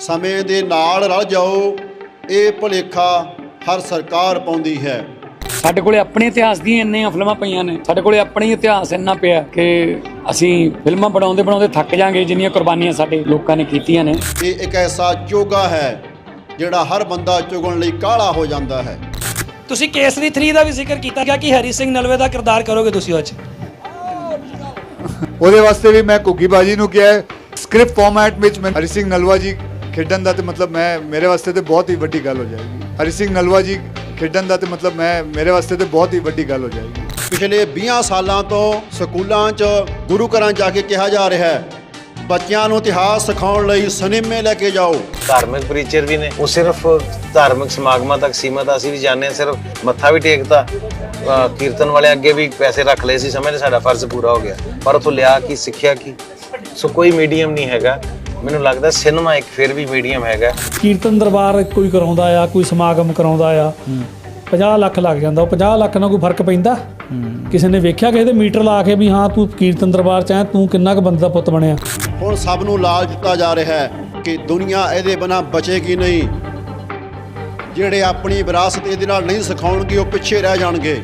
ਸਮੇਂ ਦੇ ਨਾਲ ਰਲ ਜਾਓ ਇਹ ਭੁਲੇਖਾ ਹਰ ਸਰਕਾਰ ਪਾਉਂਦੀ ਹੈ। ਸਾਡੇ ਕੋਲੇ ਆਪਣੇ ਇਤਿਹਾਸ ਦੀਆਂ ਇੰਨੀਆਂ ਫਿਲਮਾਂ ਪਈਆਂ ਨੇ। ਸਾਡੇ ਕੋਲੇ ਆਪਣਾ ਹੀ ਇਤਿਹਾਸ ਇੰਨਾ ਪਿਆ ਕਿ ਅਸੀਂ ਫਿਲਮਾਂ ਬਣਾਉਂਦੇ ਬਣਾਉਂਦੇ ਥੱਕ ਜਾਾਂਗੇ ਜਿੰਨੀਆਂ ਕੁਰਬਾਨੀਆਂ ਸਾਡੇ ਲੋਕਾਂ ਨੇ ਕੀਤੀਆਂ ਨੇ। ਇਹ ਇੱਕ ਐਸਾ ਚੋਗਾ ਹੈ ਜਿਹੜਾ ਹਰ ਬੰਦਾ ਚੁਗਣ ਲਈ ਕਾਲਾ ਹੋ ਜਾਂਦਾ ਹੈ। ਤੁਸੀਂ ਕੇਸਰੀ 3 ਦਾ ਵੀ ਜ਼ਿਕਰ ਕੀਤਾ ਗਿਆ ਕਿ ਹਰੀ ਸਿੰਘ ਨਲਵੇ ਦਾ ਕਿਰਦਾਰ ਕਰੋਗੇ ਤੁਸੀਂ ਉਹ 'ਚ ਉਹਦੇ ਵਾਸਤੇ ਵੀ ਮੈਂ ਘੁੱਗੀ ਬਾਜੀ ਨੂੰ ਕਿਹਾ ਸਕ੍ਰਿਪਟ ਫਾਰਮੈਟ ਵਿੱਚ ਮੈਂ ਹਰੀ ਸਿੰਘ ਨਲਵਾ ਜੀ ਖੇਡਣ ਦਾ ਤੇ ਮਤਲਬ ਮੈਂ ਮੇਰੇ ਵਾਸਤੇ ਤੇ ਬਹੁਤ ਹੀ ਵੱਡੀ ਗੱਲ ਹੋ ਜਾਏਗੀ। ਹਰੀ ਸਿੰਘ ਨਲਵਾ ਜੀ ਖੇਡਣ ਦਾ ਤੇ ਮਤਲਬ ਮੈਂ ਮੇਰੇ ਵਾਸਤੇ ਤੇ ਬਹੁਤ ਹੀ ਵੱਡੀ ਗੱਲ ਹੋ ਜਾਏਗੀ। ਪਿਛਲੇ 20 ਸਾਲਾਂ ਤੋਂ ਸਕੂਲਾਂ 'ਚ ਗੁਰੂ ਘਰਾਂ ਜਾ ਕੇ ਕਿਹਾ ਜਾ ਰਿਹਾ ਹੈ ਬੱਚਿਆਂ ਨੂੰ ਇਤਿਹਾਸ ਸਿਖਾਉਣ ਲਈ ਸਿਨੇਮੇ ਲੈ ਕੇ ਜਾਓ। ਧਾਰਮਿਕ ਪ੍ਰੀਚਰ ਵੀ ਨੇ। ਉਹ ਸਿਰਫ ਧਾਰਮਿਕ ਸਮਾਗਮਾਂ ਤੱਕ ਸੀਮਤ ਆ। ਅਸੀਂ ਵੀ ਜਾਣਦੇ ਹਾਂ ਸਿਰਫ ਮੱਥਾ ਵੀ ਟੇਕਤਾ। ਅਹ ਕੀਰਤਨ ਵਾਲੇ ਅੱਗੇ ਵੀ ਪੈਸੇ ਰੱਖ ਲਏ ਸੀ ਸਮਝਦੇ ਸਾਡਾ ਫਰਜ਼ ਪੂਰਾ ਹੋ ਗਿਆ। ਪਰ ਉਥੋਂ ਲਿਆ ਕੀ ਸਿੱਖਿਆ ਕੀ? ਸੋ ਕੋਈ ਮੀਡੀਅਮ ਨਹੀਂ ਹੈਗਾ। ਮੈਨੂੰ ਲੱਗਦਾ ਸਿਨੇਮਾ ਇੱਕ ਫਿਰ ਵੀ ਮੀਡੀਅਮ ਹੈਗਾ। ਕੀਰਤਨ ਦਰਬਾਰ ਕੋਈ ਕਰਾਉਂਦਾ ਆ ਕੋਈ ਸਮਾਗਮ ਕਰਾਉਂਦਾ ਆ 50 ਲੱਖ ਲੱਗ ਜਾਂਦਾ। ਉਹ 50 ਲੱਖ ਨਾਲ ਕੋਈ ਫ਼ਰਕ ਪੈਂਦਾ? ਕਿਸੇ ਨੇ ਵੇਖਿਆ ਕਿਸੇ ਦੇ ਮੀਟਰ ਲਾ ਕੇ ਵੀ ਹਾਂ ਤੂੰ ਕੀਰਤਨ ਦਰਬਾਰ ਚ ਆਇਆ ਤੂੰ ਕਿੰਨਾ ਕੁ ਬੰਦੇ ਦਾ ਪੁੱਤ ਬਣਿਆ? ਹੁਣ ਸਭ ਨੂੰ ਲਾਲ ਦਿੱਤਾ ਜਾ ਰਿਹਾ ਹੈ ਕਿ ਦੁਨੀਆ ਇਹਦੇ ਬਿਨਾ ਬਚੇਗੀ ਨਹੀਂ। ਜਿਹੜੇ ਆਪਣੀ ਵਿਰਾਸਤ ਇਹਦੇ ਨਾਲ ਨਹੀਂ ਸਿਖਾਉਣਗੇ ਉਹ ਪਿੱਛੇ ਰਹਿ ਜਾਣਗੇ।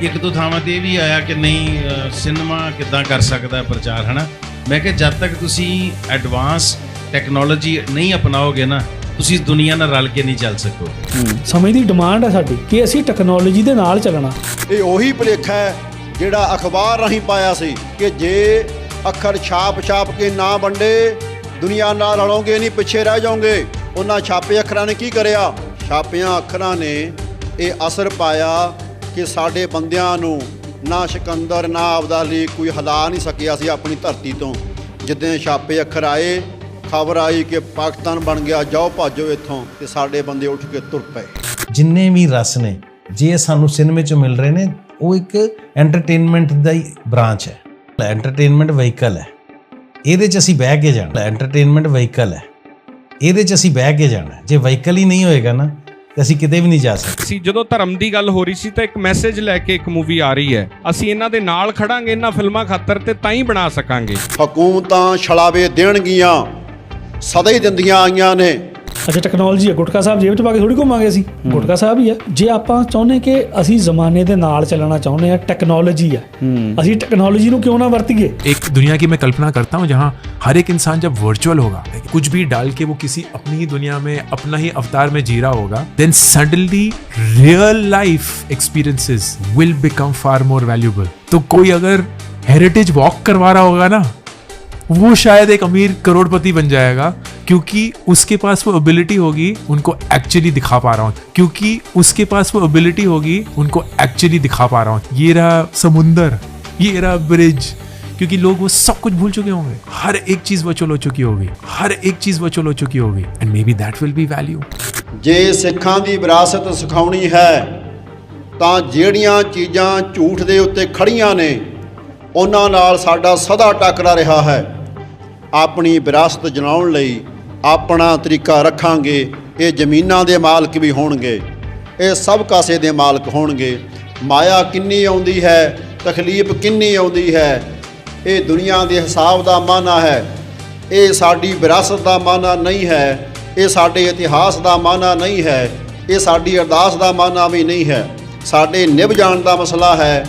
ਇੱਕ ਦੋ ਥਾਵਾਂ ਤੇ ਇਹ ਵੀ ਆਇਆ ਕਿ ਨਹੀਂ ਸਿਨੇਮਾ ਕਿੱਦਾਂ ਕਰ ਸਕਦਾ ਹੈ ਪ੍ਰਚਾਰ ਹਨਾ? ਮੈਂ ਕਿਹਾ ਜਦ ਤੱਕ ਤੁਸੀਂ ਐਡਵਾਂਸ ਟੈਕਨੋਲੋਜੀ ਨਹੀਂ ਅਪਣਾਓਗੇ ਨਾ ਤੁਸੀਂ ਦੁਨੀਆ ਨਾਲ ਰਲ ਕੇ ਨਹੀਂ ਚੱਲ ਸਕੋਗੇ। ਸਮੇਂ ਦੀ ਡਿਮਾਂਡ ਹੈ ਸਾਡੀ ਕਿ ਅਸੀਂ ਟੈਕਨੋਲੋਜੀ ਦੇ ਨਾਲ ਚੱਲਣਾ। ਇਹ ਉਹੀ ਭੁਲੇਖਾ ਹੈ ਜਿਹੜਾ ਅਖਬਾਰ ਰਾਹੀਂ ਪਾਇਆ ਸੀ ਕਿ ਜੇ ਅੱਖਰ ਛਾਪ ਛਾਪ ਕੇ ਨਾ ਵੰਡੇ ਦੁਨੀਆ ਨਾਲ ਰਲੋਗੇ ਨਹੀਂ ਪਿੱਛੇ ਰਹਿ ਜਾਓਗੇ। ਉਹਨਾਂ ਛਾਪੇ ਅੱਖਰਾਂ ਨੇ ਕੀ ਕਰਿਆ? ਛਾਪਿਆਂ ਅੱਖਰਾਂ ਨੇ ਇਹ ਅਸਰ ਪਾਇਆ ਕਿ ਸਾਡੇ ਬੰਦਿਆਂ ਨੂੰ ਨਾ ਸਿਕੰਦਰ, ਨਾ ਅਬਦਾਲੀ, ਕੋਈ ਹਲਾ ਨਹੀਂ ਸਕਿਆ ਸੀ ਆਪਣੀ ਧਰਤੀ ਤੋਂ। ਜਿੱਦਾਂ ਛਾਪੇ ਅੱਖਰ ਆਏ, ਖਬਰ ਆਈ ਕਿ ਪਾਕਿਸਤਾਨ ਬਣ ਗਿਆ, ਜਾਓ ਭਾਜੋ ਇੱਥੋਂ ਤੇ ਸਾਡੇ ਬੰਦੇ ਉੱਠ ਕੇ ਤੁਰ ਪਏ। ਜਿੰਨੇ ਵੀ ਰਸ ਨੇ, ਜੇ ਸਾਨੂੰ ਸਿਨੇਮੇ ਚੋਂ ਮਿਲ ਰਹੇ ਨੇ, ਉਹ ਇੱਕ ਐਂਟਰਟੇਨਮੈਂਟ ਦਾ ਹੀ ਬ੍ਰਾਂਚ ਹੈ। ਐਂਟਰਟੇਨਮੈਂਟ ਵਹੀਕਲ ਹੈ। ਇਹਦੇ 'ਚ ਅਸੀਂ ਬਹਿ ਕੇ ਜਾਣਾ। ਐਂਟਰਟੇਨਮੈਂਟ ਵਹੀਕਲ ਹੈ। ਇਹਦੇ 'ਚ ਅਸੀਂ ਬਹਿ ਕੇ ਜਾਣਾ। ਜੇ ਵਹੀਕਲ ਹੀ ਨਹੀਂ ਹੋਏਗਾ ਨਾ ਤੇ ਅਸੀਂ ਕਿਤੇ ਵੀ ਨਹੀਂ ਜਾ ਸਕਦੇ। ਸੀ ਜਦੋਂ ਧਰਮ ਦੀ ਗੱਲ ਹੋ ਰਹੀ ਸੀ ਤਾਂ ਇੱਕ ਮੈਸੇਜ ਲੈ ਕੇ ਇੱਕ ਮੂਵੀ ਆ ਰਹੀ ਹੈ। ਅਸੀਂ ਇਹਨਾਂ ਦੇ ਨਾਲ ਖੜਾਂਗੇ ਇਹਨਾਂ ਫਿਲਮਾਂ ਖਾਤਰ ਤੇ ਤਾਂ ਹੀ ਬਣਾ ਸਕਾਂਗੇ। ਹਕੂਮਤਾਂ ਛਲਾਵੇ ਦੇਣਗੀਆਂ ਸਦਾ ਹੀ ਦਿੰਦੀਆਂ ਆਈਆਂ ਨੇ। ਅੱਛਾ ਟੈਕਨੋਲੋਜੀ ਹੈ ਗੁਟਕਾ ਸਾਹਿਬ ਜੇਬ 'ਚ ਪਾ ਕੇ ਥੋੜੀ ਘੁੰਮਾਂਗੇ ਅਸੀਂ ਗੁਟਕਾ ਸਾਹਿਬ ਹੀ ਹੈ ਜੇ ਆਪਾਂ ਚਾਹੁੰਦੇ ਕਿ ਅਸੀਂ ਜ਼ਮਾਨੇ ਦੇ ਨਾਲ ਚੱਲਣਾ ਚਾਹੁੰਦੇ ਆ ਟੈਕਨੋਲੋਜੀ ਹੈ ਅਸੀਂ ਟੈਕਨੋਲੋਜੀ ਨੂੰ ਕਿਉਂ ਨਾ ਵਰਤੀਏ एक दुनिया की मैं कल्पना करता हूँ जहाँ हर एक इंसान जब वर्चुअल होगा कुछ भी डाल के वो किसी अपनी ही दुनिया में अपना ही अवतार में जी रहा होगा then suddenly real life experiences will become far more valuable तो कोई अगर हेरिटेज वॉक करवा रहा होगा ना वो शायद एक अमीर करोड़पति बन जाएगा क्योंकि उसके पास वो एबिलिटी होगी उनको एक्चुअली दिखा पा रहा हूँ क्योंकि उसके पास वो एबिलिटी होगी उनको एक्चुअली दिखा पा रहा हूँ ये रहा समुंदर ये रहा ब्रिज क्योंकि लोग वो सब कुछ भूल चुके होंगे हर एक चीज वर्चुअल हो चुकी होगी हर एक चीज वर्चुअल हो चुकी होगी and maybe that will be value ਜੇ ਸਿੱਖਾਂ ਦੀ ਵਿਰਾਸਤ ਸਿਖਾਉਣੀ ਹੈ ਤਾਂ ਜਿਹੜੀਆਂ ਚੀਜ਼ਾਂ ਝੂਠ ਦੇ ਉੱਤੇ ਖੜੀਆਂ ਨੇ ਉਹਨਾਂ ਨਾਲ ਸਾਡਾ ਸਦਾ ਟੱਕਰਾ ਰਿਹਾ ਹੈ ਆਪਣੀ ਵਿਰਾਸਤ ਜਨਾਉਣ ਲਈ ਆਪਣਾ ਤਰੀਕਾ ਰੱਖਾਂਗੇ। ਇਹ ਜ਼ਮੀਨਾਂ ਦੇ ਮਾਲਕ ਵੀ ਹੋਣਗੇ। ਇਹ ਸਭ ਕਾਸੇ ਦੇ ਮਾਲਕ ਹੋਣਗੇ। ਮਾਇਆ ਕਿੰਨੀ ਆਉਂਦੀ ਹੈ, ਤਕਲੀਫ ਕਿੰਨੀ ਆਉਂਦੀ ਹੈ, ਇਹ ਦੁਨੀਆ ਦੇ ਹਿਸਾਬ ਦਾ ਮਾਨਾ ਹੈ। ਇਹ ਸਾਡੀ ਵਿਰਾਸਤ ਦਾ ਮਾਨਾ ਨਹੀਂ ਹੈ, ਇਹ ਸਾਡੇ ਇਤਿਹਾਸ ਦਾ ਮਾਨਾ ਨਹੀਂ ਹੈ, ਇਹ ਸਾਡੀ ਅਰਦਾਸ ਦਾ ਮਾਨਾ ਵੀ ਨਹੀਂ ਹੈ। ਸਾਡੇ ਨਿਭ ਜਾਣ ਦਾ ਮਸਲਾ ਹੈ,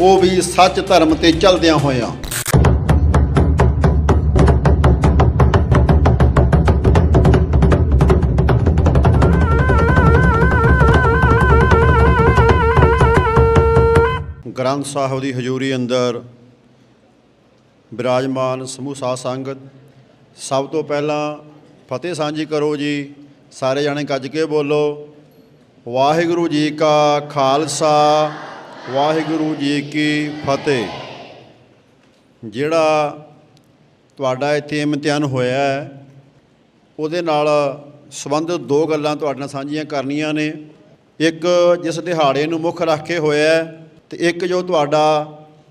ਉਹ ਵੀ ਸੱਚ ਧਰਮ ਤੇ ਚੱਲਦਿਆਂ ਹੋਇਆਂ। ਗ੍ਰੰਥ ਸਾਹਿਬ ਦੀ ਹਜ਼ੂਰੀ ਅੰਦਰ ਬਿਰਾਜਮਾਨ ਸਮੂਹ ਸਾਧ ਸੰਗਤ, ਸਭ ਤੋਂ ਪਹਿਲਾਂ ਫਤਿਹ ਸਾਂਝੀ ਕਰੋ ਜੀ। ਸਾਰੇ ਜਾਣੇ ਗੱਜ ਕੇ ਬੋਲੋ, ਵਾਹਿਗੁਰੂ ਜੀ ਕਾ ਖਾਲਸਾ, ਵਾਹਿਗੁਰੂ ਜੀ ਕੀ ਫਤਿਹ। ਜਿਹੜਾ ਤੁਹਾਡਾ ਇੱਥੇ ਇਮਤਿਹਾਨ ਹੋਇਆ ਹੈ, ਉਹਦੇ ਨਾਲ ਸੰਬੰਧਿਤ ਦੋ ਗੱਲਾਂ ਤੁਹਾਡੇ ਨਾਲ ਸਾਂਝੀਆਂ ਕਰਨੀਆਂ ਨੇ। ਇੱਕ, ਜਿਸ ਦਿਹਾੜੇ ਨੂੰ ਮੁੱਖ ਰੱਖ ਕੇ ਹੋਇਆ ਹੈ ਤੇ ਇੱਕ ਜੋ ਤੁਹਾਡਾ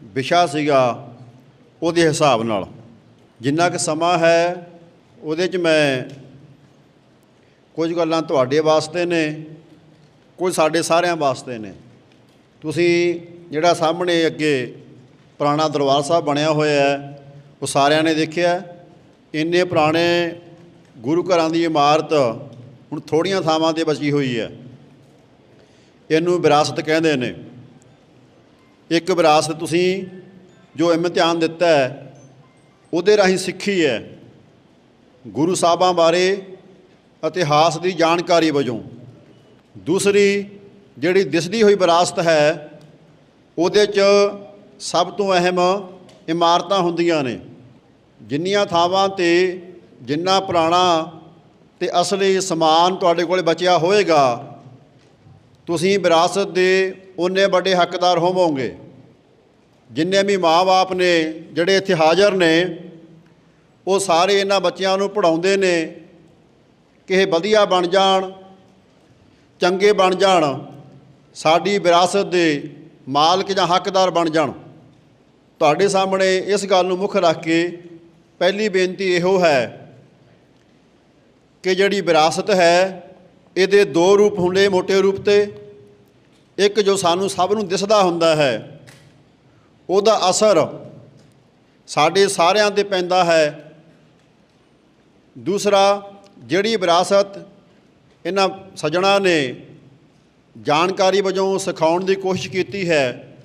ਵਿਸ਼ਾ ਸੀਗਾ ਉਹਦੇ ਹਿਸਾਬ ਨਾਲ। ਜਿੰਨਾ ਕੁ ਸਮਾਂ ਹੈ, ਉਹਦੇ 'ਚ ਮੈਂ ਕੁਝ ਗੱਲਾਂ ਤੁਹਾਡੇ ਵਾਸਤੇ ਨੇ, ਕੁਝ ਸਾਡੇ ਸਾਰਿਆਂ ਵਾਸਤੇ ਨੇ। ਤੁਸੀਂ ਜਿਹੜਾ ਸਾਹਮਣੇ ਅੱਗੇ ਪੁਰਾਣਾ ਦਰਬਾਰ ਸਾਹਿਬ ਬਣਿਆ ਹੋਇਆ ਹੈ, ਉਹ ਸਾਰਿਆਂ ਨੇ ਦੇਖਿਆ ਇੰਨੇ ਪੁਰਾਣੇ ਗੁਰੂ ਘਰਾਂ ਦੀ ਇਮਾਰਤ ਹੁਣ ਥੋੜੀਆਂ ਥਾਵਾਂ ਤੇ ਬਚੀ ਹੋਈ ਹੈ। ਇਹਨੂੰ ਵਿਰਾਸਤ ਕਹਿੰਦੇ ਨੇ। ਇੱਕ ਵਿਰਾਸਤ ਤੁਸੀਂ ਜੋ ਇਮਤਿਹਾਨ ਦਿੱਤਾ ਹੈ, ਉਹਦੇ ਰਾਹੀਂ ਸਿੱਖੀ ਹੈ। ਗੁਰੂ ਸਾਹਿਬਾਂ ਬਾਰੇ ਇਤਿਹਾਸ ਦੀ ਜਾਣਕਾਰੀ ਵਜੋਂ। ਦੂਸਰੀ ਜਿਹੜੀ ਦਿਸਦੀ ਹੋਈ ਵਿਰਾਸਤ ਹੈ, ਉਹਦੇ 'ਚ ਸਭ ਤੋਂ ਅਹਿਮ ਇਮਾਰਤਾਂ ਹੁੰਦੀਆਂ ਨੇ। ਜਿੰਨੀਆਂ ਥਾਵਾਂ ਤੇ ਜਿੰਨਾ ਪੁਰਾਣਾ ਤੇ ਅਸਲੀ ਸਮਾਨ ਤੁਹਾਡੇ ਕੋਲ ਬਚਿਆ ਹੋਵੇਗਾ ਤੁਸੀਂ ਵਿਰਾਸਤ ਦੇ ਉਹਨੇ ਵੱਡੇ ਹੱਕਦਾਰ ਹੋਵੋਗੇ। ਜਿੰਨੇ ਵੀ ਮਾਂ-ਬਾਪ ਨੇ, ਜਿਹੜੇ ਇੱਥੇ ਹਾਜ਼ਰ ਨੇ, ਉਹ ਸਾਰੇ ਇਹਨਾਂ ਬੱਚਿਆਂ ਨੂੰ ਪੜਾਉਂਦੇ ਨੇ ਕਿ ਇਹ ਵਧੀਆ ਬਣ ਜਾਣ, ਚੰਗੇ ਬਣ ਜਾਣ, ਸਾਡੀ ਵਿਰਾਸਤ ਦੇ ਮਾਲਕ ਜਾਂ ਹੱਕਦਾਰ ਬਣ ਜਾਣ। ਤੁਹਾਡੇ ਸਾਹਮਣੇ ਇਸ ਗੱਲ ਨੂੰ ਮੁੱਖ ਰੱਖ ਕੇ ਪਹਿਲੀ ਬੇਨਤੀ ਇਹੋ ਹੈ ਕਿ ਜਿਹੜੀ ਵਿਰਾਸਤ ਹੈ, ਇਹਦੇ ਦੋ ਰੂਪ ਹੁੰਦੇ ਮੋٹے ਰੂਪ ਤੇ। ਇੱਕ ਜੋ ਸਾਨੂੰ ਸਭ ਨੂੰ ਦਿਸਦਾ ਹੁੰਦਾ ਹੈ ਉਹਦਾ ਅਸਰ ਸਾਡੇ ਸਾਰਿਆਂ ਤੇ ਪੈਂਦਾ ਹੈ। ਦੂਸਰਾ, ਜਿਹੜੀ ਵਿਰਾਸਤ ਇਹਨਾਂ ਸੱਜਣਾ ਨੇ ਜਾਣਕਾਰੀ ਵਜੋਂ ਸਿਖਾਉਣ ਦੀ ਕੋਸ਼ਿਸ਼ ਕੀਤੀ ਹੈ,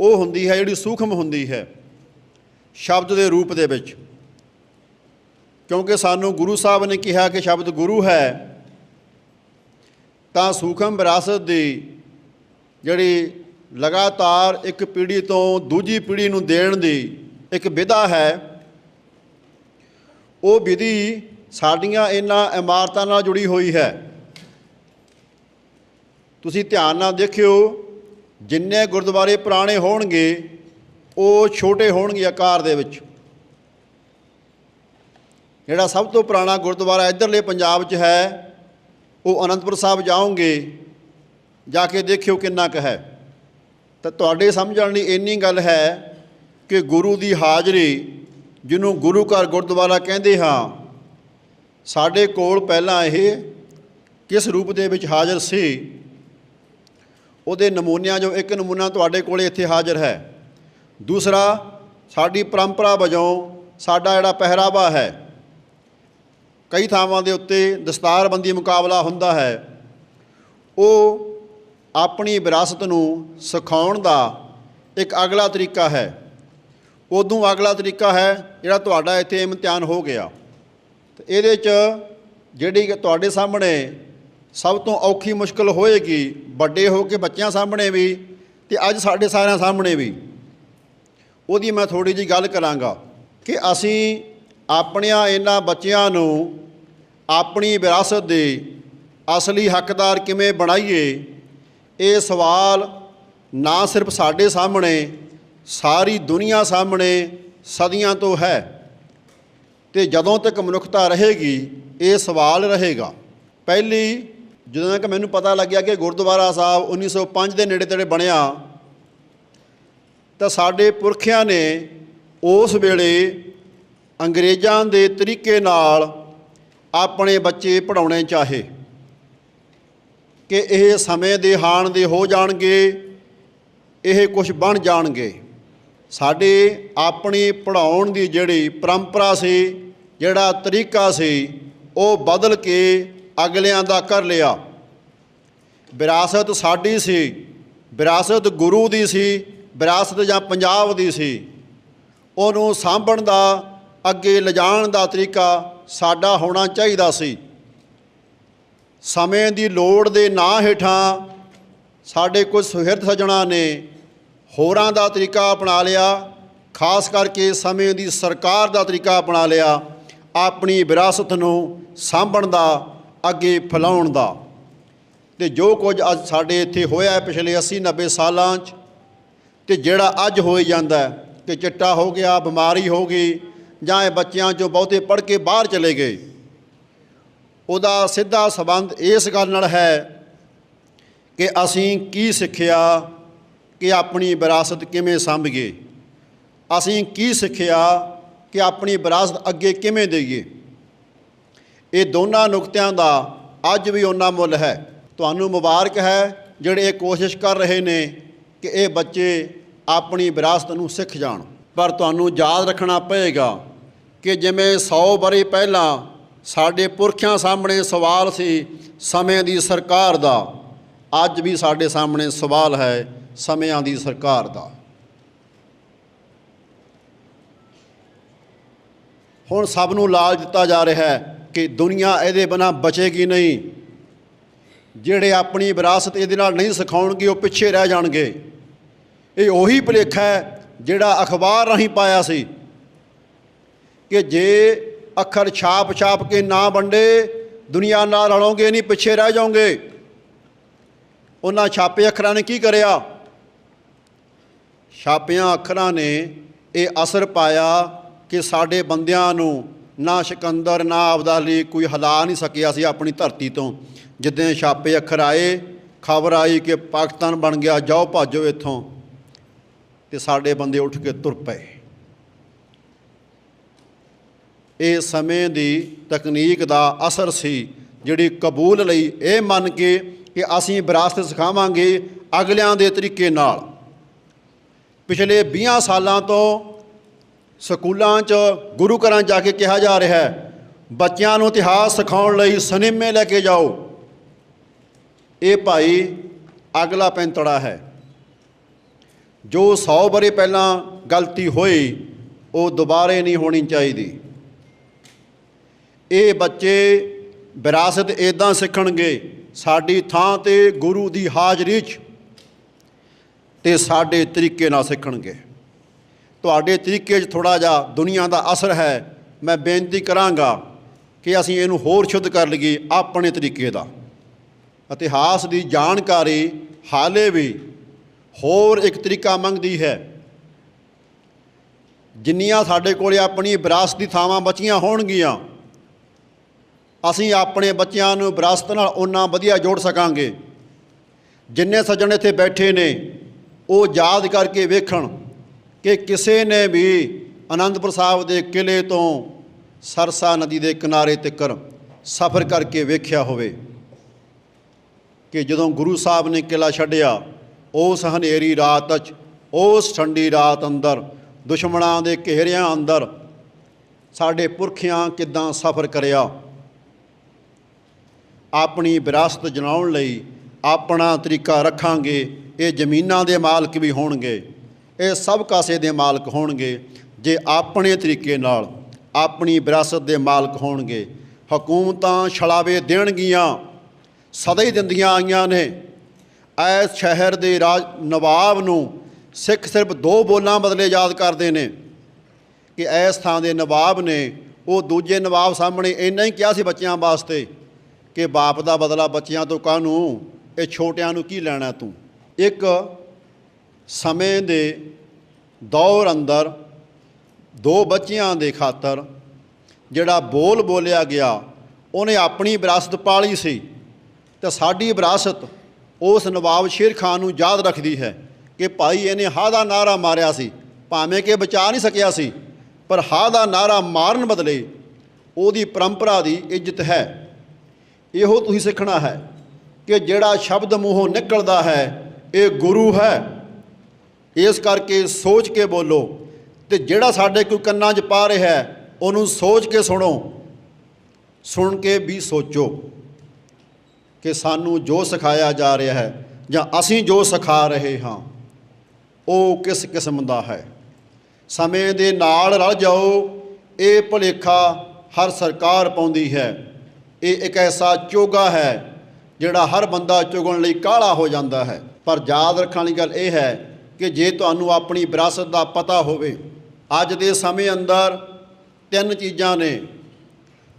ਉਹ ਹੁੰਦੀ ਹੈ ਜਿਹੜੀ ਸੂਖਮ ਹੁੰਦੀ ਹੈ, ਸ਼ਬਦ ਦੇ ਰੂਪ ਦੇ ਵਿੱਚ। ਕਿਉਂਕਿ ਸਾਨੂੰ ਗੁਰੂ ਸਾਹਿਬ ਨੇ ਕਿਹਾ ਕਿ ਸ਼ਬਦ ਗੁਰੂ ਹੈ, ਤਾਂ ਸੂਖਮ ਵਿਰਾਸਤ ਦੀ ਜਿਹੜੀ ਲਗਾਤਾਰ ਇੱਕ ਪੀੜ੍ਹੀ ਤੋਂ ਦੂਜੀ ਪੀੜ੍ਹੀ ਨੂੰ ਦੇਣ ਦੀ ਇੱਕ ਵਿਧਾ ਹੈ। ਉਹ ਵਿਧੀ ਸਾਡੀਆਂ ਇਹਨਾਂ ਇਮਾਰਤਾਂ ਨਾਲ ਜੁੜੀ ਹੋਈ ਹੈ। ਤੁਸੀਂ ਧਿਆਨ ਨਾਲ ਦੇਖਿਓ, ਜਿੰਨੇ ਗੁਰਦੁਆਰੇ ਪੁਰਾਣੇ ਹੋਣਗੇ, ਉਹ ਛੋਟੇ ਹੋਣਗੇ ਆਕਾਰ ਦੇ ਵਿੱਚ। ਜਿਹੜਾ ਸਭ ਤੋਂ ਪੁਰਾਣਾ ਗੁਰਦੁਆਰਾ ਇੱਧਰਲੇ ਪੰਜਾਬ 'ਚ ਹੈ, ਉਹ ਅਨੰਦਪੁਰ ਸਾਹਿਬ ਜਾਓਗੇ, ਜਾ ਕੇ ਦੇਖਿਓ ਕਿੰਨਾ ਕੁ ਹੈ। ਤਾਂ ਤੁਹਾਡੇ ਸਮਝਣ ਲਈ ਇੰਨੀ ਗੱਲ ਹੈ ਕਿ ਗੁਰੂ ਦੀ ਹਾਜ਼ਰੀ, ਜਿਹਨੂੰ ਗੁਰੂ ਘਰ ਗੁਰਦੁਆਰਾ ਕਹਿੰਦੇ ਹਾਂ, ਸਾਡੇ ਕੋਲ ਪਹਿਲਾਂ ਇਹ ਕਿਸ ਰੂਪ ਦੇ ਵਿੱਚ ਹਾਜ਼ਰ ਸੀ? ਉਹਦੇ ਨਮੂਨਿਆਂ ਜੋ ਇੱਕ ਨਮੂਨਾ ਤੁਹਾਡੇ ਕੋਲੇ ਇੱਥੇ ਹਾਜ਼ਰ ਹੈ। ਦੂਸਰਾ, ਸਾਡੀ ਪਰੰਪਰਾ ਵਜੋਂ ਸਾਡਾ ਜਿਹੜਾ ਪਹਿਰਾਵਾ ਹੈ, ਕਈ ਥਾਵਾਂ ਦੇ ਉੱਤੇ ਦਸਤਾਰਬੰਦੀ ਮੁਕਾਬਲਾ ਹੁੰਦਾ ਹੈ। ਉਹ ਆਪਣੀ ਵਿਰਾਸਤ ਨੂੰ ਸਿਖਾਉਣ ਦਾ ਇੱਕ ਅਗਲਾ ਤਰੀਕਾ ਹੈ। ਉਦੋਂ ਅਗਲਾ ਤਰੀਕਾ ਹੈ ਜਿਹੜਾ ਤੁਹਾਡਾ ਇੱਥੇ ਇਮਤਿਹਾਨ ਹੋ ਗਿਆ। ਤੇ ਇਹਦੇ 'ਚ ਜਿਹੜੀ ਕਿ ਤੁਹਾਡੇ ਸਾਹਮਣੇ ਸਭ ਤੋਂ ਔਖੀ ਮੁਸ਼ਕਲ ਹੋਏਗੀ, ਵੱਡੇ ਹੋ ਕੇ ਬੱਚਿਆਂ ਸਾਹਮਣੇ ਵੀ ਤੇ ਅੱਜ ਸਾਡੇ ਸਾਰਿਆਂ ਸਾਹਮਣੇ ਵੀ। ਉਹਦੀ ਮੈਂ ਥੋੜੀ ਜੀ ਗੱਲ ਕਰਾਂਗਾ ਕਿ ਅਸੀਂ ਆਪਣਿਆਂ ਇਹਨਾਂ ਬੱਚਿਆਂ ਨੂੰ ਆਪਣੀ ਵਿਰਾਸਤ ਦੇ ਅਸਲੀ ਹੱਕਦਾਰ ਕਿਵੇਂ ਬਣਾਈਏ ਇਹ ਸਵਾਲ ਨਾ ਸਿਰਫ ਸਾਡੇ ਸਾਹਮਣੇ, ਸਾਰੀ ਦੁਨੀਆ ਸਾਹਮਣੇ ਸਦੀਆਂ ਤੋਂ ਹੈ ਤੇ ਜਦੋਂ ਤੱਕ ਮਨੁੱਖਤਾ ਰਹੇਗੀ, ਇਹ ਸਵਾਲ ਰਹੇਗਾ। ਪਹਿਲੀ, ਜਦੋਂ ਤੱਕ ਮੈਨੂੰ ਪਤਾ ਲੱਗਿਆ ਕਿ ਗੁਰਦੁਆਰਾ ਸਾਹਿਬ 1905 ਦੇ ਨੇੜੇ ਤੇੜੇ ਬਣਿਆ, ਤਾਂ ਸਾਡੇ ਪੁਰਖਿਆਂ ਨੇ ਉਸ ਵੇਲੇ ਅੰਗਰੇਜ਼ਾਂ ਦੇ ਤਰੀਕੇ ਨਾਲ ਆਪਣੇ ਬੱਚੇ ਪੜਾਉਣੇ ਚਾਹੇ। ਕਿ ਇਹ ਸਮੇਂ ਦੇ ਹਾਣ ਦੇ ਹੋ ਜਾਣਗੇ, ਇਹ ਕੁਝ ਬਣ ਜਾਣਗੇ। ਸਾਡੇ ਆਪਣੀ ਪੜਾਉਣ ਦੀ ਜਿਹੜੀ ਪਰੰਪਰਾ ਸੀ, ਜਿਹੜਾ ਤਰੀਕਾ ਸੀ, ਉਹ ਬਦਲ ਕੇ ਅਗਲਿਆਂ ਦਾ ਕਰ ਲਿਆ। ਵਿਰਾਸਤ ਸਾਡੀ ਸੀ, ਵਿਰਾਸਤ ਗੁਰੂ ਦੀ ਸੀ, ਵਿਰਾਸਤ ਜਾਂ ਪੰਜਾਬ ਦੀ ਸੀ, ਉਹਨੂੰ ਸਾਂਭਣ ਦਾ, ਅੱਗੇ ਲਿਜਾਣ ਦਾ ਤਰੀਕਾ ਸਾਡਾ ਹੋਣਾ ਚਾਹੀਦਾ ਸੀ। ਸਮੇਂ ਦੀ ਲੋੜ ਦੇ ਨਾਂ ਹੇਠਾਂ ਸਾਡੇ ਕੁਝ ਸੁਹਿਰਦ ਸੱਜਣਾ ਨੇ ਹੋਰਾਂ ਦਾ ਤਰੀਕਾ ਅਪਣਾ ਲਿਆ, ਖਾਸ ਕਰਕੇ ਸਮੇਂ ਦੀ ਸਰਕਾਰ ਦਾ ਤਰੀਕਾ ਅਪਣਾ ਲਿਆ, ਆਪਣੀ ਵਿਰਾਸਤ ਨੂੰ ਸਾਂਭਣ ਦਾ, ਅੱਗੇ ਫੈਲਾਉਣ ਦਾ। ਤੇ ਜੋ ਕੁਝ ਅੱਜ ਸਾਡੇ ਇੱਥੇ ਹੋਇਆ ਪਿਛਲੇ 80 90 ਸਾਲਾਂ 'ਚ, ਤੇ ਜਿਹੜਾ ਅੱਜ ਹੋਈ ਜਾਂਦਾ ਕਿ ਚਿੱਟਾ ਹੋ ਗਿਆ, ਬਿਮਾਰੀ ਹੋ ਗਈ, ਜਾਂ ਇਹ ਬੱਚਿਆਂ 'ਚੋਂ ਬਹੁਤੇ ਪੜ੍ਹ ਕੇ ਬਾਹਰ ਚਲੇ ਗਏ ਉਹਦਾ ਸਿੱਧਾ ਸਬੰਧ ਇਸ ਗੱਲ ਨਾਲ ਹੈ ਕਿ ਅਸੀਂ ਕੀ ਸਿੱਖਿਆ, ਕਿ ਆਪਣੀ ਵਿਰਾਸਤ ਕਿਵੇਂ ਸਾਂਭੀਏ। ਅਸੀਂ ਕੀ ਸਿੱਖਿਆ, ਕਿ ਆਪਣੀ ਵਿਰਾਸਤ ਅੱਗੇ ਕਿਵੇਂ ਦੇਈਏ। ਇਹ ਦੋਨਾਂ ਨੁਕਤਿਆਂ ਦਾ ਅੱਜ ਵੀ ਉਹਨਾਂ ਮੁੱਲ ਹੈ। ਤੁਹਾਨੂੰ ਮੁਬਾਰਕ ਹੈ ਜਿਹੜੇ ਇਹ ਕੋਸ਼ਿਸ਼ ਕਰ ਰਹੇ ਨੇ ਕਿ ਇਹ ਬੱਚੇ ਆਪਣੀ ਵਿਰਾਸਤ ਨੂੰ ਸਿੱਖ ਜਾਣ। ਪਰ ਤੁਹਾਨੂੰ ਯਾਦ ਰੱਖਣਾ ਪਏਗਾ ਕਿ ਜਿਵੇਂ 100 ਬਰੇ ਪਹਿਲਾਂ ਸਾਡੇ ਪੁਰਖਿਆਂ ਸਾਹਮਣੇ ਸਵਾਲ ਸੀ ਸਮੇਂ ਦੀ ਸਰਕਾਰ ਦਾ। ਅੱਜ ਵੀ ਸਾਡੇ ਸਾਹਮਣੇ ਸਵਾਲ ਹੈ ਸਮਿਆਂ ਦੀ ਸਰਕਾਰ ਦਾ। ਹੁਣ ਸਭ ਨੂੰ ਲਾਲ ਦਿੱਤਾ ਜਾ ਰਿਹਾ ਹੈ ਕਿ ਦੁਨੀਆ ਇਹਦੇ ਬਿਨਾ ਬਚੇਗੀ ਨਹੀਂ। ਜਿਹੜੇ ਆਪਣੀ ਵਿਰਾਸਤ ਇਹਦੇ ਨਾਲ ਨਹੀਂ ਸਿਖਾਉਣਗੇ, ਉਹ ਪਿੱਛੇ ਰਹਿ ਜਾਣਗੇ। ਇਹ ਉਹੀ ਭੁਲੇਖਾ ਹੈ ਜਿਹੜਾ ਅਖਬਾਰ ਰਾਹੀਂ ਪਾਇਆ ਸੀ ਕਿ ਜੇ ਅੱਖਰ ਛਾਪ ਛਾਪ ਕੇ ਨਾ ਵੰਡੇ, ਦੁਨੀਆ ਨਾਲ ਰਲੋਗੇ ਨਹੀਂ, ਪਿੱਛੇ ਰਹਿ ਜਾਓਗੇ। ਉਹਨਾਂ ਛਾਪੇ ਅੱਖਰਾਂ ਨੇ ਕੀ ਕਰਿਆ? ਛਾਪਿਆਂ ਅੱਖਰਾਂ ਨੇ ਇਹ ਅਸਰ ਪਾਇਆ ਕਿ ਸਾਡੇ ਬੰਦਿਆਂ ਨੂੰ ਨਾ ਸਕੰਦਰ, ਨਾ ਅਬਦਾਲੀ ਕੋਈ ਹਿਲਾ ਨਹੀਂ ਸਕਿਆ ਸੀ ਆਪਣੀ ਧਰਤੀ ਤੋਂ। ਜਿੱਦਾਂ ਛਾਪੇ ਅੱਖਰ ਆਏ, ਖਬਰ ਆਈ ਕਿ ਪਾਕਿਸਤਾਨ ਬਣ ਗਿਆ, ਜਾਓ ਭਾਜੋ ਇੱਥੋਂ। ਤੇ ਸਾਡੇ ਬੰਦੇ ਉੱਠ ਕੇ ਤੁਰ ਪਏ। ਇਹ ਸਮੇਂ ਦੀ ਤਕਨੀਕ ਦਾ ਅਸਰ ਸੀ, ਜਿਹੜੀ ਕਬੂਲ ਲਈ ਇਹ ਮੰਨ ਕੇ ਕਿ ਅਸੀਂ ਵਿਰਾਸਤ ਸਿਖਾਵਾਂਗੇ ਅਗਲਿਆਂ ਦੇ ਤਰੀਕੇ ਨਾਲ। ਪਿਛਲੇ 20 ਸਾਲਾਂ ਤੋਂ ਸਕੂਲਾਂ 'ਚ ਗੁਰੂ ਘਰਾਂ 'ਚ ਜਾ ਕੇ ਕਿਹਾ ਜਾ ਰਿਹਾ ਹੈ, ਬੱਚਿਆਂ ਨੂੰ ਇਤਿਹਾਸ ਸਿਖਾਉਣ ਲਈ ਸਿਨੇਮੇ ਲੈ ਕੇ ਜਾਓ। ਇਹ ਭਾਈ ਅਗਲਾ ਪੈਂਤੜਾ ਹੈ। ਜੋ 100 ਬਰੇ ਪਹਿਲਾਂ ਗਲਤੀ ਹੋਈ, ਉਹ ਦੁਬਾਰੇ ਨਹੀਂ ਹੋਣੀ ਚਾਹੀਦੀ। ਇਹ ਬੱਚੇ ਵਿਰਾਸਤ ਇਦਾਂ ਸਿੱਖਣਗੇ, ਸਾਡੀ ਥਾਂ ਤੇ ਗੁਰੂ ਦੀ ਹਾਜ਼ਰੀ 'ਚ ਤੇ ਸਾਡੇ ਤਰੀਕੇ ਨਾਲ ਸਿੱਖਣਗੇ। ਤੁਹਾਡੇ ਤਰੀਕੇ 'ਚ ਥੋੜਾ ਜਿਹਾ ਦੁਨੀਆ ਦਾ ਅਸਰ ਹੈ, ਮੈਂ ਬੇਨਤੀ ਕਰਾਂਗਾ ਕਿ ਅਸੀਂ ਇਹਨੂੰ ਹੋਰ ਸ਼ੁੱਧ ਕਰ ਲਈਏ ਆਪਣੇ ਤਰੀਕੇ ਦਾ। ਇਤਿਹਾਸ ਦੀ ਜਾਣਕਾਰੀ ਹਾਲੇ ਵੀ ਹੋਰ ਇੱਕ ਤਰੀਕਾ ਮੰਗਦੀ ਹੈ। ਜਿੰਨੀਆਂ ਸਾਡੇ ਕੋਲੇ ਆਪਣੀ ਵਿਰਾਸਤ ਦੀ ਥਾਵਾਂ ਬਚੀਆਂ ਹੋਣਗੀਆਂ ਅਸੀਂ ਆਪਣੇ ਬੱਚਿਆਂ ਨੂੰ ਵਿਰਾਸਤ ਨਾਲ ਉਹਨਾਂ ਵਧੀਆ ਜੋੜ ਸਕਾਂਗੇ। ਜਿੰਨੇ ਸੱਜਣ ਇੱਥੇ ਬੈਠੇ ਨੇ, ਉਹ ਯਾਦ ਕਰਕੇ ਵੇਖਣ ਕਿ ਕਿਸੇ ਨੇ ਵੀ ਆਨੰਦਪੁਰ ਸਾਹਿਬ ਦੇ ਕਿਲੇ ਤੋਂ ਸਰਸਾ ਨਦੀ ਦੇ ਕਿਨਾਰੇ ਤੱਕਰ ਸਫ਼ਰ ਕਰਕੇ ਵੇਖਿਆ ਹੋਵੇ ਕਿ ਜਦੋਂ ਗੁਰੂ ਸਾਹਿਬ ਨੇ ਕਿਲਾ ਛੱਡਿਆ, ਉਸ ਹਨੇਰੀ ਰਾਤ 'ਚ, ਉਸ ਠੰਡੀ ਰਾਤ ਅੰਦਰ, ਦੁਸ਼ਮਣਾਂ ਦੇ ਘੇਰਿਆਂ ਅੰਦਰ, ਸਾਡੇ ਪੁਰਖਿਆਂ ਕਿਦਾਂ ਸਫ਼ਰ ਕਰਿਆ ਆਪਣੀ ਵਿਰਾਸਤ ਜਨਾਉਣ ਲਈ ਆਪਣਾ ਤਰੀਕਾ ਰੱਖਾਂਗੇ। ਇਹ ਜ਼ਮੀਨਾਂ ਦੇ ਮਾਲਕ ਵੀ ਹੋਣਗੇ। ਇਹ ਸਭ ਕਾਸੇ ਦੇ ਮਾਲਕ ਹੋਣਗੇ। ਜੇ ਆਪਣੇ ਤਰੀਕੇ ਨਾਲ ਆਪਣੀ ਵਿਰਾਸਤ ਦੇ ਮਾਲਕ ਹੋਣਗੇ। ਹਕੂਮਤਾਂ ਛਲਾਵੇ ਦੇਣਗੀਆਂ। ਸਦਾ ਹੀ ਦਿੰਦੀਆਂ ਆਈਆਂ ਨੇ। ਐਸ ਸ਼ਹਿਰ ਦੇ ਰਾਜ ਨਵਾਬ ਨੂੰ ਸਿੱਖ ਸਿਰਫ ਦੋ ਬੋਲਾਂ ਬਦਲੇ ਯਾਦ ਕਰਦੇ ਨੇ। ਕਿ ਐਸ ਥਾਂ ਦੇ ਨਵਾਬ ਨੇ, ਉਹ ਦੂਜੇ ਨਵਾਬ ਸਾਹਮਣੇ ਇੰਨਾ ਹੀ ਕਿਹਾ ਸੀ ਬੱਚਿਆਂ ਵਾਸਤੇ। ਕਿ ਬਾਪ ਦਾ ਬਦਲਾ ਬੱਚਿਆਂ ਤੋਂ ਕਾਹਨੂੰ? ਇਹ ਛੋਟਿਆਂ ਨੂੰ ਕੀ ਲੈਣਾ ਤੂੰ? ਇੱਕ ਸਮੇਂ ਦੇ ਦੌਰ ਅੰਦਰ ਦੋ ਬੱਚਿਆਂ ਦੇ ਖਾਤਰ ਜਿਹੜਾ ਬੋਲ ਬੋਲਿਆ ਗਿਆ, ਉਹਨੇ ਆਪਣੀ ਵਿਰਾਸਤ ਪਾਲੀ ਸੀ ਤੇ ਸਾਡੀ ਵਿਰਾਸਤ ਉਸ ਨਵਾਬ ਸ਼ੇਰ ਖਾਨ ਨੂੰ ਯਾਦ ਰੱਖਦੀ ਹੈ ਕਿ ਭਾਈ ਇਹਨੇ ਹਾ ਦਾ ਨਾਰਾ ਮਾਰਿਆ ਸੀ। ਭਾਵੇਂ ਕਿ ਬਚਾ ਨਹੀਂ ਸਕਿਆ ਸੀ, ਪਰ ਹਾ ਦਾ ਨਾਰਾ ਮਾਰਨ ਬਦਲੇ ਉਹਦੀ ਪਰੰਪਰਾ ਦੀ ਇੱਜ਼ਤ ਹੈ। ਇਹੋ ਤੁਸੀਂ ਸਿੱਖਣਾ ਹੈ ਕਿ ਜਿਹੜਾ ਸ਼ਬਦ ਮੂੰਹੋਂ ਨਿਕਲਦਾ ਹੈ, ਇਹ ਗੁਰੂ ਹੈ। ਇਸ ਕਰਕੇ ਸੋਚ ਕੇ ਬੋਲੋ ਤੇ ਜਿਹੜਾ ਸਾਡੇ ਕੋਈ ਕੰਨਾਂ 'ਚ ਪਾ ਰਿਹਾ ਹੈ, ਉਹਨੂੰ ਸੋਚ ਕੇ ਸੁਣੋ। ਸੁਣ ਕੇ ਵੀ ਸੋਚੋ ਕਿ ਸਾਨੂੰ ਜੋ ਸਿਖਾਇਆ ਜਾ ਰਿਹਾ ਹੈ ਜਾਂ ਅਸੀਂ ਜੋ ਸਿਖਾ ਰਹੇ ਹਾਂ, ਉਹ ਕਿਸ ਕਿਸਮ ਦਾ ਹੈ। ਸਮੇਂ ਦੇ ਨਾਲ ਰਲ ਜਾਓ, ਇਹ ਭੁਲੇਖਾ ਹਰ ਸਰਕਾਰ ਪਾਉਂਦੀ ਹੈ। ਇਹ ਇੱਕ ਐਸਾ ਚੋਗਾ ਹੈ ਜਿਹੜਾ ਹਰ ਬੰਦਾ ਚੁਗਣ ਲਈ ਕਾਲਾ ਹੋ ਜਾਂਦਾ ਹੈ। ਪਰ ਯਾਦ ਰੱਖਣ ਵਾਲੀ ਗੱਲ ਇਹ ਹੈ ਕਿ ਜੇ ਤੁਹਾਨੂੰ ਆਪਣੀ ਵਿਰਾਸਤ ਦਾ ਪਤਾ ਹੋਵੇ, ਅੱਜ ਦੇ ਸਮੇਂ ਅੰਦਰ ਤਿੰਨ ਚੀਜ਼ਾਂ ਨੇ।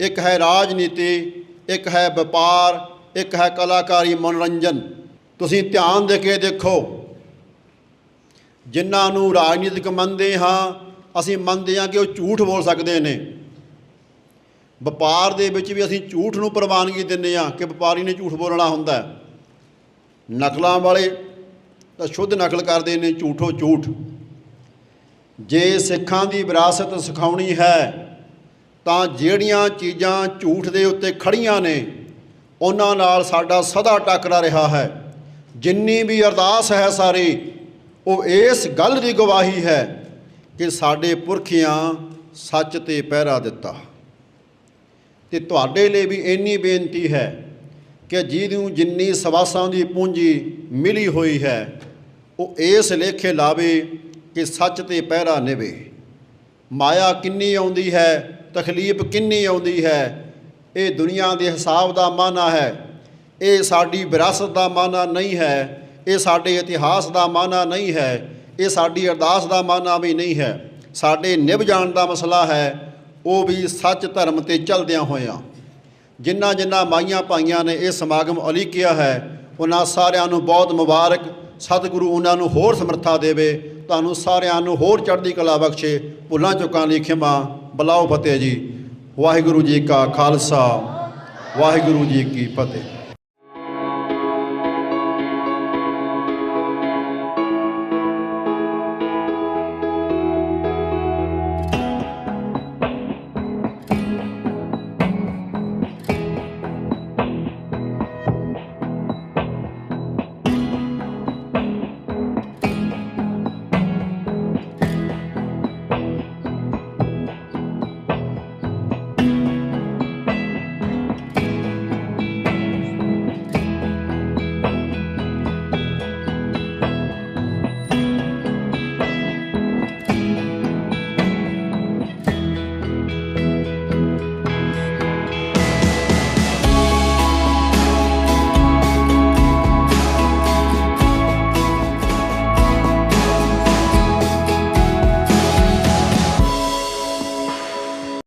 ਇੱਕ ਹੈ ਰਾਜਨੀਤੀ, ਇੱਕ ਹੈ ਵਪਾਰ, ਇੱਕ ਹੈ ਕਲਾਕਾਰੀ ਮਨੋਰੰਜਨ। ਤੁਸੀਂ ਧਿਆਨ ਦੇ ਕੇ ਦੇਖੋ, ਜਿਨ੍ਹਾਂ ਨੂੰ ਰਾਜਨੀਤਿਕ ਮੰਨਦੇ ਹਾਂ, ਅਸੀਂ ਮੰਨਦੇ ਹਾਂ ਕਿ ਉਹ ਝੂਠ ਬੋਲ ਸਕਦੇ ਨੇ। ਵਪਾਰ ਦੇ ਵਿੱਚ ਵੀ ਅਸੀਂ ਝੂਠ ਨੂੰ ਪ੍ਰਵਾਨਗੀ ਦਿੰਦੇ ਹਾਂ ਕਿ ਵਪਾਰੀ ਨੇ ਝੂਠ ਬੋਲਣਾ ਹੁੰਦਾ ਨਕਲਾਂ ਵਾਲੇ ਤਾਂ ਸ਼ੁੱਧ ਨਕਲ ਕਰਦੇ ਨੇ, ਝੂਠੋ ਝੂਠ। ਜੇ ਸਿੱਖਾਂ ਦੀ ਵਿਰਾਸਤ ਸਿਖਾਉਣੀ ਹੈ, ਤਾਂ ਜਿਹੜੀਆਂ ਚੀਜ਼ਾਂ ਝੂਠ ਦੇ ਉੱਤੇ ਖੜੀਆਂ ਨੇ, ਉਹਨਾਂ ਨਾਲ ਸਾਡਾ ਸਦਾ ਟੱਕਰਾ ਰਿਹਾ ਹੈ। ਜਿੰਨੀ ਵੀ ਅਰਦਾਸ ਹੈ ਸਾਰੀ, ਉਹ ਇਸ ਗੱਲ ਦੀ ਗਵਾਹੀ ਹੈ ਕਿ ਸਾਡੇ ਪੁਰਖਿਆਂ ਸੱਚ ਤੇ ਪਹਿਰਾ ਦਿੱਤਾ। ਤੇ ਤੁਹਾਡੇ ਲਈ ਵੀ ਇੰਨੀ ਬੇਨਤੀ ਹੈ ਕਿ ਜਿਹਨੂੰ ਜਿੰਨੀ ਸਵਾਸਾਂ ਦੀ ਪੂੰਜੀ ਮਿਲੀ ਹੋਈ ਹੈ, ਉਹ ਇਸ ਲੇਖੇ ਲਾਵੇ ਕਿ ਸੱਚ ਤੇ ਪਹਿਰਾ ਨਿਵੇ। ਮਾਇਆ ਕਿੰਨੀ ਆਉਂਦੀ ਹੈ, ਤਕਲੀਫ ਕਿੰਨੀ ਆਉਂਦੀ ਹੈ, ਇਹ ਦੁਨੀਆ ਦੇ ਹਿਸਾਬ ਦਾ ਮਾਨਾ ਹੈ, ਇਹ ਸਾਡੀ ਵਿਰਾਸਤ ਦਾ ਮਾਨਾ ਨਹੀਂ ਹੈ, ਇਹ ਸਾਡੇ ਇਤਿਹਾਸ ਦਾ ਮਾਨਾ ਨਹੀਂ ਹੈ, ਇਹ ਸਾਡੀ ਅਰਦਾਸ ਦਾ ਮਾਨਾ ਵੀ ਨਹੀਂ ਹੈ। ਸਾਡੇ ਨਿਭ ਜਾਣ ਦਾ ਮਸਲਾ ਹੈ ਉਹ ਵੀ ਸੱਚ ਧਰਮ ਤੇ ਚੱਲਦਿਆਂ ਹੋਇਆਂ। ਜਿਨ੍ਹਾਂ ਜਿਨ੍ਹਾਂ ਮਾਈਆਂ ਭਾਈਆਂ ਨੇ ਇਹ ਸਮਾਗਮ ਅਲੀਕਿਆ ਹੈ, ਉਹਨਾਂ ਸਾਰਿਆਂ ਨੂੰ ਬਹੁਤ ਮੁਬਾਰਕ। ਸਤਿਗੁਰੂ ਉਹਨਾਂ ਨੂੰ ਹੋਰ ਸਮਰੱਥਾ ਦੇਵੇ। ਤੁਹਾਨੂੰ ਸਾਰਿਆਂ ਨੂੰ ਹੋਰ ਚੜ੍ਹਦੀ ਕਲਾ ਬਖਸ਼ੇ। ਭੁੱਲਾਂ ਚੁੱਕਾਂ ਲਈ ਖਿਮਾ। ਬਲਾਓ ਫਤਿਹ ਜੀ। ਵਾਹਿਗੁਰੂ ਜੀ ਕਾ ਖਾਲਸਾ। ਵਾਹਿਗੁਰੂ ਜੀ ਕੀ ਫਤਿਹ।